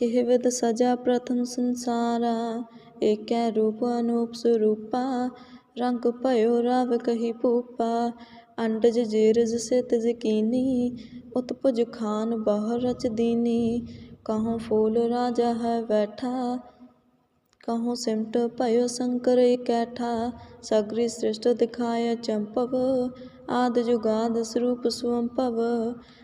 કહેવત સજા પ્રથમ સંસારા એકે રૂપ અનુપ સ્વરૂપા રંગ ભયો રાવ કહી પૂપા અંડજ જીરજ સિત જકીની ਉਤਪੁਜ ਖਾਨ ਬਾਹਰ ਰਚ ਦੀਨੀ ਕਹਉ ਫੂਲ ਰਾਜਾ ਹੈ ਬੈਠਾ ਕਹਉ ਸਿਮਟ ਭਇਓ ਸੰਕਰ ਇਕੈਠਾ, ਸਗਰੀ ਸ੍ਰਿਸ਼ਟ ਦਿਖਾਇ ਚੰਪਵ, ਆਦ ਜੁਗਾਦ ਸਰੂਪ ਸੁਅੰਭਵ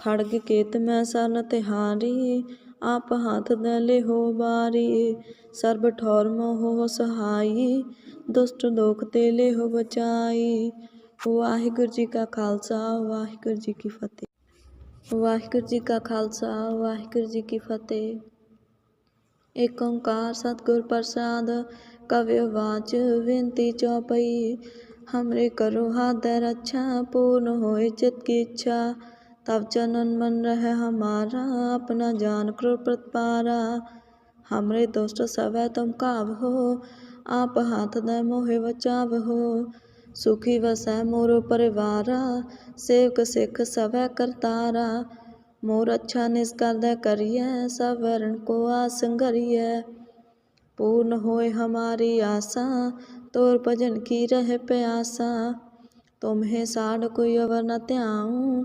रहा खड़ग केत में सन तिहारी आप हाथ दले हो बारी सर्ब ठौर मोह सहाई दुष्ट दुख ते ले हो बचाई ਵਾਹਿਗੁਰੂ ਜੀ ਕਾ ਖਾਲਸਾ ਵਾਹਿਗੁਰੂ ਜੀ ਕੀ ਫਤਿਹ ਵਾਹਿਗੁਰੂ ਜੀ ਕਾ ਖਾਲਸਾ ਵਾਹਿਗੁਰੂ ਜੀ ਕੀ ਫਤਿਹ ਏਕ ਓੰਕਾਰ ਸਤਿਗੁਰ ਪ੍ਰਸਾਦ ਕਵਿ ਵਾਚ ਬੇਨਤੀ ਚੌਪਈ हमरे करो हाथ रक्षा पूर्ण होए चित की इच्छा तब चनन मन रह हमारा अपना जान करो प्रतिपारा हमरे दोस्त सब तुम काव हो आप हाथ दे मोहे बचाव हो सुखी वसै मोरो परिवारा सेवक सिख सब करतारा मोर अच्छा निष्कर दे करिए सब वरण को आसंगरिए पूर्ण होए हमारी आशा तोर भजन की रह प्यासा तुम्हें साढ़ कोई अवर न त्याऊं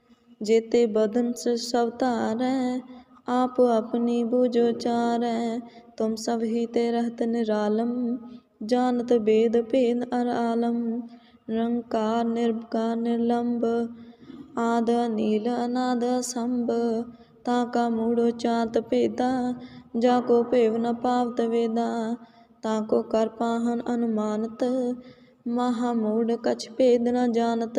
जेते बदन से सब तारै आप अपनी बुझो चारै तुम सब ही ते रहत निरालम जानत वेद भेद अर आलम निरंकार निर्विकार निर्लंब आद नील अनाद संभ ताका मूढ़ो चात भेदा जाको भेव न पावत वेदा ताको कर पाहन अनुमानत महामूढ़ कछ भेद न जानत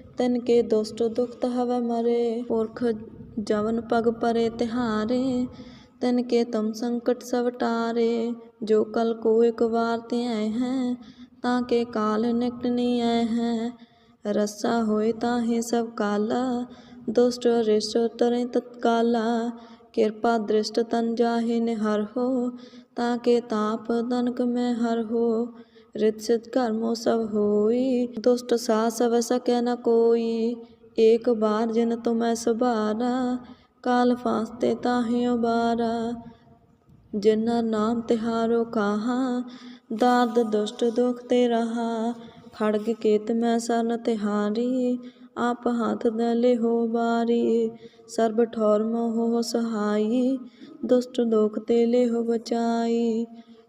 ਤਿਨ ਕੇ ਦੁਸ਼ਟ ਦੁਖਤ ਹਵੈ ਮਰੇ, ਪੁਰਖ ਜਵਨ ਪਗ ਪਰੇ ਤਿਹਾਰੇ, ਤਿਨ ਕੇ ਤਮ ਸੰਕਟ ਸਭ ਟਾਰੇ, ਜੋ ਕਲ ਕੋ ਇਕ ਵਾਰ ਤੇ ਆਏ ਹੈ, ਤਾਂ ਕੇ ਕਾਲ ਨਿਕਟ ਨਹੀਂ ਆਏ ਹੈ, ਰਸਾ ਹੋਏ ਤਾਂ ਹੀ ਸਭ ਕਾਲਾ, ਦੁਸ਼ਟ ਰਿਸ਼ਟ ਤਰੇ ਤਤਕਾਲਾ, ਕਿਰਪਾ ਦ੍ਰਿਸ਼ਟ ਤਨ ਜਾਹੇ ਨਿਹਰ ਹੋ, ਤਾਂ ਕੇ ਤਾਪ ਦਨਕ ਮੈਂ ਹਰ ਹੋ रित सिद्ध कर्मो सब होई दुष्ट सा सब सके न कोई एक बार जिन तुम्हें सुबारा काल फांसते ताहे उबारा जिन्ना नाम तिहारो कहा दाद दुष्ट दुख ते रहा खड़ग केत मैं सन तिहारी आप हाथ दले हो बारी ਸਰਬ ਠੌਰ ਮੋਹ ਸਹਾਈ ਦੁਸ਼ਟ ਦੋਖ ਤੇ ਲੈ ਹੋ ਬਚਾਈ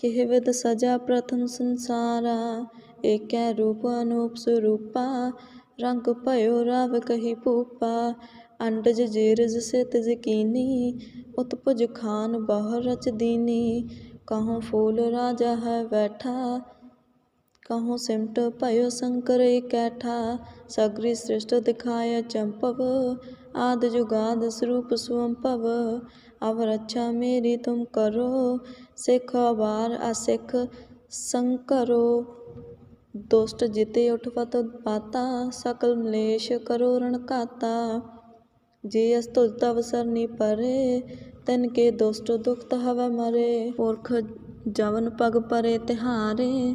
કહેવત સજા પ્રથમ સંસારા એક્યા રૂપ અનુપ સ્વરૂપા રંગ ભયો રાવ કહી ભૂપા અંડજ જીરજ સિત જકીની ઉતપજ ખાન બહર રચ દીની કહો ફૂલ રાજા હૈ બેઠા કહો સિમટ ભયો શંકર કૈઠા સગરી સૃષ્ટ દિખાય ચંપવ આદ જુગાદ સ્વરૂપ સ્વંભવ અવ રક્ષા મેરી તુમ કરો ਸਿੱਖ ਅਵਾਰ ਅਸਿੱਖ ਸੰਕਰੋ, ਦੁਸ਼ਟ ਜਿਤੇ ਉਠਵਤ ਪਾਤਾ ਸਕਲ ਮਲੇਸ਼ ਕਰੋ ਰਣ ਘਾਤਾ। ਜੇ ਅਸ ਤੁਜ ਅਵਸਰ ਨੀ ਪਰੇ, ਤਨ ਕੇ ਦੁਸ਼ਟ ਦੁਖਤ ਹਵੈ ਮਰੇ। ਪੁਰਖ ਜਵਨ ਪਗ ਪਰੇ ਤਿਹਾਰੇ,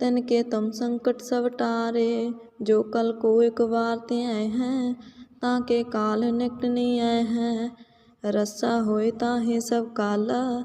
ਤਨ ਕੇ ਤਮ ਸੰਕਟ ਸਵਟਾਰੇ ਜੋ ਕਲ ਕੋ ਇਕ ਵਾਰ ਤੇ ਆਏ ਹੈ, ਤਾਂ ਕੇ ਕਾਲ ਨਿਕਟ ਨਹੀਂ ਆਏ ਹੈ। ਰਸਾ ਹੋਏ ਤਾਂ ਹੀ ਸਭ ਕਾਲਾ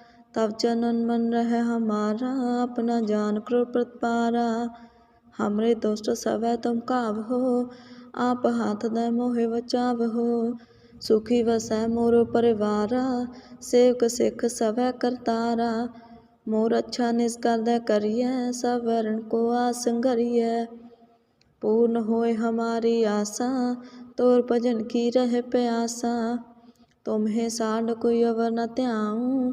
तब चनन मन रहे हमारा अपना जान करो प्रतिपारा हमरे दोस्त सब तुम काव हो आप हाथ दे मोहे बचाव हो सुखी वसै मोरो परिवारा सेवक सिख सवै करतारा मोर अच्छा निष्कर दे करिए सब वरण को आसंगरिए पूर्ण होए हमारी आशा तोर भजन की रह प्यासा तुम्हें साड कोई अवर न त्याऊं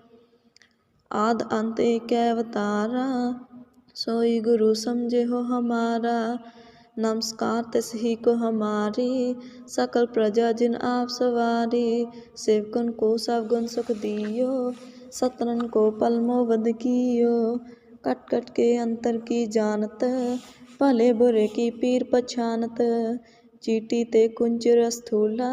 आद अंत एक अवतारा सोई गुरु समझे हो हमारा नमस्कार तिस ही को हमारी सकल प्रजा जिन आप सवारी सेवकन को सब गुण सुख दियो सतरन को पलमो वध कियो कट कट के अंतर की जानत भले बुरे की पीर पछानत चीटी ते कुंजर स्थूला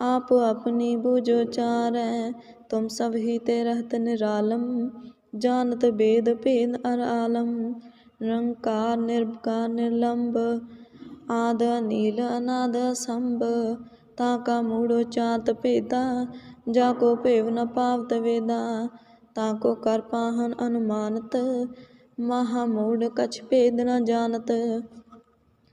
आप अपनी बुझो चारै तुम सब ही ते रहत निरालम जानत वेद भेद अर आलम निरंकार निर्विकार निर्लंब आद नील अनाद संभ ताका मूढ़ो चात भेदा जाको भेव न पावत वेदा ताको कर पाहन अनुमानत महामूढ़ कछ भेद न जानत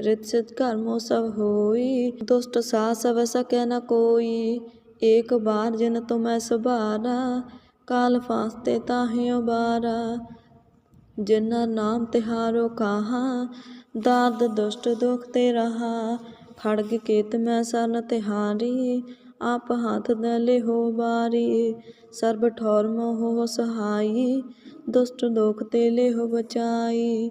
रित सिद्ध कर्मो सब होई दुष्ट सा सब सके न कोई एक बार जिन तुम्हें सुबारा काल फास्ते ताहे उबारा जिन्ना नाम तिहारो कहा दाद दुष्ट दुख ते रहा खड़ग केत मैं सन तिहारी आप हाथ दले हो बारी ਸਰਬ ਠੌਰ ਮੋਹ ਸਹਾਈ ਦੁਸ਼ਟ ਦੋਖ ਤੇ ਲੈ ਹੋ ਬਚਾਈ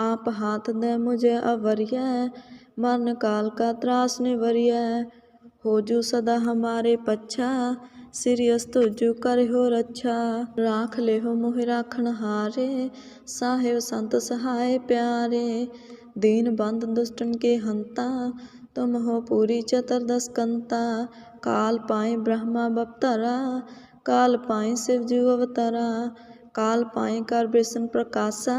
आप हाथ दे मुझे अवरिय मरण काल का त्रास निवरिय हो जू सदा हमारे पच्छा सिरियस तुझु कर हो रच्छा राख ले हो मोहि राखण हारे साहेब संत सहाय प्यारे दीन बंद दुष्टन के हंता तुम हो पूरी चतुर्दश कंता काल पाए ब्रह्मा बपतरा काल पाए शिव जी अवतरा काल पाए कर विष्णु प्रकाशा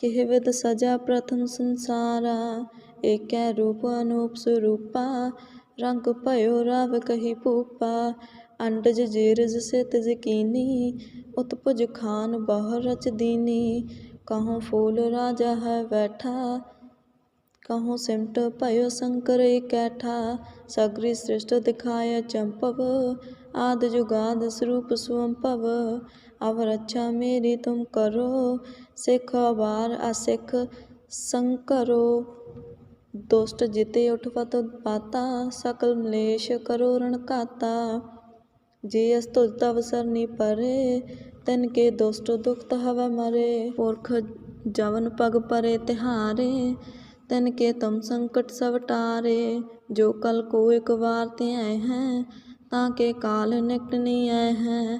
ਕਿਹ ਵਿਦ ਸਜਾ ਪ੍ਰਥਮ ਸੰਸਾਰਾ, ਏਕੈ ਰੂਪ ਅਨੂਪ ਰੰਗ ਭਇਓ ਰਾਵ ਕਹੀ ਭੂਪਾ, ਅੰਡਜ ਜੀਰਜ ਸਿਤ ਜਕੀਨੀ, ਉਤਪੁਜ ਖਾਨ ਬਹੁ ਰਚ ਦੀਨੀ ਕਹਉ ਫੂਲ ਰਾਜਾ ਹੈ ਬੈਠਾ ਕਹਉ ਸਿਮਟ ਭਇਓ ਸ਼ੰਕਰ ਇਕੈਠਾ, ਸਗਰੀ ਸ੍ਰਿਸ਼ਟ ਦਿਖਾਇ ਚੰਪਵ, ਆਦ ਜੁਗਾਦ ਸਰੂਪ ਸੁਅੰਪਵ ਅਵ ਰੱਛਾ ਮੇਰੀ ਤੁਮ ਕਰੋ, ਸਿੱਖ ਅਵਾਰ ਅਸਿੱਖ ਸੰਕਰੋ। ਦੁਸ਼ਟ ਜਿਤੇ ਉਠਵਤ ਪਾਤਾ ਸਕਲ ਮਲੇਸ਼ ਕਰੋ ਰਣਕਾਤਾ ਜੇ ਅਸ ਤੁਜ ਤਵ ਸਰਨੀ ਪਰੇ, ਤਿਨ ਕੇ ਦੁਸ਼ਟ ਦੁਖਤ ਹਵੈ ਮਰੇ। ਪੁਰਖ ਜਵਨ ਪਗ ਪਰੇ ਤਿਹਾਰੇ, ਤਿਨ ਕੇ ਤਮ ਸੰਕਟ ਸਭ ਟਾਰੇ। ਜੋ ਕਲ ਕੋ ਇਕ ਵਾਰ ਤੇ ਆਏ ਹੈ, ਤਾਂ ਕੇ ਕਾਲ ਨਿਕਟ ਨਹੀਂ ਆਏ ਹੈ।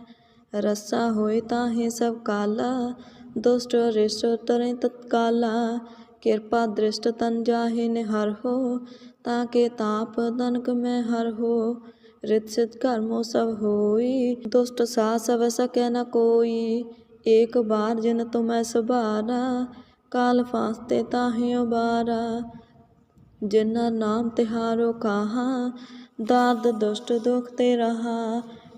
ਰਸਾ ਹੋਏ ਤਾਹੇ ਸਭ ਕਾਲਾ, ਦੁਸ਼ਟ ਰਿਸ਼ਟ ਤਰੇ ਤਤਕਾਲਾ। ਕਿਰਪਾ ਦ੍ਰਿਸ਼ਟ ਤਨ ਜਾਹੇ ਨਿਹਰ ਹੋ ਤਾਂ ਕੇ ਤਾਪ ਤਨਕ ਮੈਂ ਹਰ ਹੋ। ਰਿਤ ਸਿਤ ਕਰਮੋ ਸਭ ਹੋਈ, ਦੁਸ਼ਟ ਸਾ ਸਭ ਸਕੈ ਨ ਕੋਈ। ਏਕ ਬਾਰ ਜਿਨ ਤੁਮੈ ਸੁਭਾਰਾ, ਕਾਲ ਫਾਸਤੇ ਤਾਹੇ ਉਬਾਰਾ। ਜਿਨਾ ਨਾਮ ਤਿਹਾਰੋ ਕਾਹਾ ਦਾਦ ਦੁਸ਼ਟ ਦੁਖ ਤੇ ਰਹਾ।